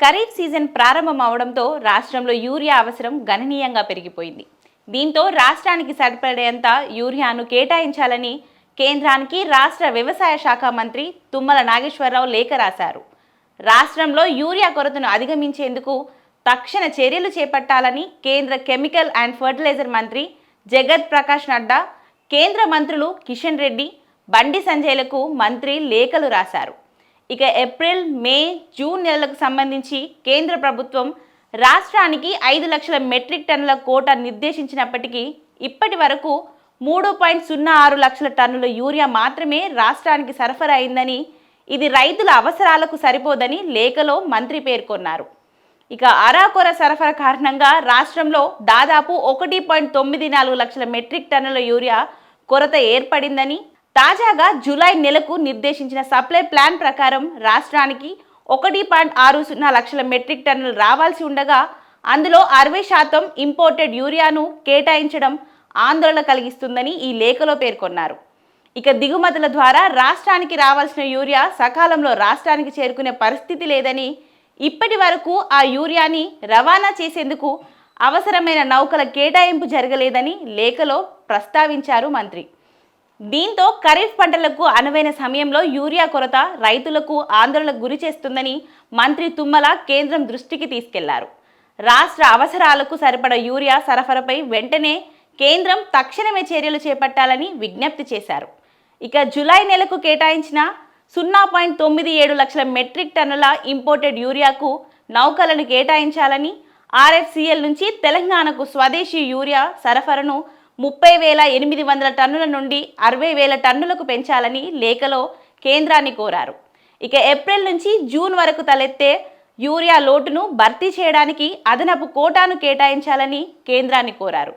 Kharif season ప్రారంభం అవడంతో రాష్ట్రంలో యూరియా అవసరం గణనీయంగా పెరిగిపోయింది. దీంతో రాష్ట్రానికి సరిపడేంత యూరియాను కేటాయించాలని కేంద్రానికి రాష్ట్ర వ్యవసాయ శాఖ మంత్రి తుమ్మల నాగేశ్వరరావు లేఖ రాశారు. రాష్ట్రంలో యూరియా కొరతను అధిగమించేందుకు తక్షణ చర్యలు చేపట్టాలని కేంద్ర కెమికల్ అండ్ ఫర్టిలైజర్ మంత్రి జగత్ ప్రకాష్ నడ్డా కేంద్ర మంత్రులు కిషన్ రెడ్డి బండి సంజయ్లకు మంత్రి లేఖలు రాశారు. ఇక ఏప్రిల్ మే జూన్ నెలలకు సంబంధించి కేంద్ర ప్రభుత్వం రాష్ట్రానికి ఐదు లక్షల మెట్రిక్ టన్నుల కోట నిర్దేశించినప్పటికీ ఇప్పటి వరకు మూడు పాయింట్ సున్నా ఆరు లక్షల టన్నుల యూరియా మాత్రమే రాష్ట్రానికి సరఫరా అయిందని ఇది రైతుల అవసరాలకు సరిపోదని లేఖలో మంత్రి పేర్కొన్నారు. ఇక అరాకొర సరఫరా కారణంగా రాష్ట్రంలో దాదాపు ఒకటి పాయింట్ తొమ్మిది నాలుగు లక్షల మెట్రిక్ టన్నుల యూరియా కొరత ఏర్పడిందని తాజాగా జూలై నెలకు నిర్దేశించిన సప్లై ప్లాన్ ప్రకారం రాష్ట్రానికి ఒకటి పాయింట్ ఆరు సున్నా లక్షల మెట్రిక్ టన్నులు రావాల్సి ఉండగా అందులో అరవై శాతం ఇంపోర్టెడ్ యూరియాను కేటాయించడం ఆందోళన కలిగిస్తుందని ఈ లేఖలో పేర్కొన్నారు. ఇక దిగుమతుల ద్వారా రాష్ట్రానికి రావాల్సిన యూరియా సకాలంలో రాష్ట్రానికి చేరుకునే పరిస్థితి లేదని ఇప్పటి వరకు ఆ యూరియాని రవాణా చేసేందుకు అవసరమైన నౌకల కేటాయింపు జరగలేదని లేఖలో ప్రస్తావించారు మంత్రి. దీంతో ఖరీఫ్ పంటలకు అనువైన సమయంలో యూరియా కొరత రైతులకు ఆందోళనకు గురి చేస్తుందని మంత్రి తుమ్మల కేంద్రం దృష్టికి తీసుకెళ్ళారు. రాష్ట్ర అవసరాలకు సరిపడ యూరియా సరఫరాపై వెంటనే కేంద్రం తక్షణమే చర్యలు చేపట్టాలని విజ్ఞప్తి చేశారు. ఇక జూలై నెలకు కేటాయించిన సున్నా పాయింట్ తొమ్మిది ఏడు లక్షల మెట్రిక్ టన్నుల ఇంపోర్టెడ్ యూరియాకు నౌకలను కేటాయించాలని ఆర్ఎఫ్సిఎల్ నుంచి తెలంగాణకు స్వదేశీ యూరియా సరఫరాను ముప్పై వేల ఎనిమిది వందల టన్నుల నుండి అరవై వేల టన్నులకు పెంచాలని లేఖలో కేంద్రాన్ని కోరారు. ఇక ఏప్రిల్ నుంచి జూన్ వరకు తలెత్తే యూరియా లోటును భర్తీ చేయడానికి అదనపు కోటాను కేటాయించాలని కేంద్రాన్ని కోరారు.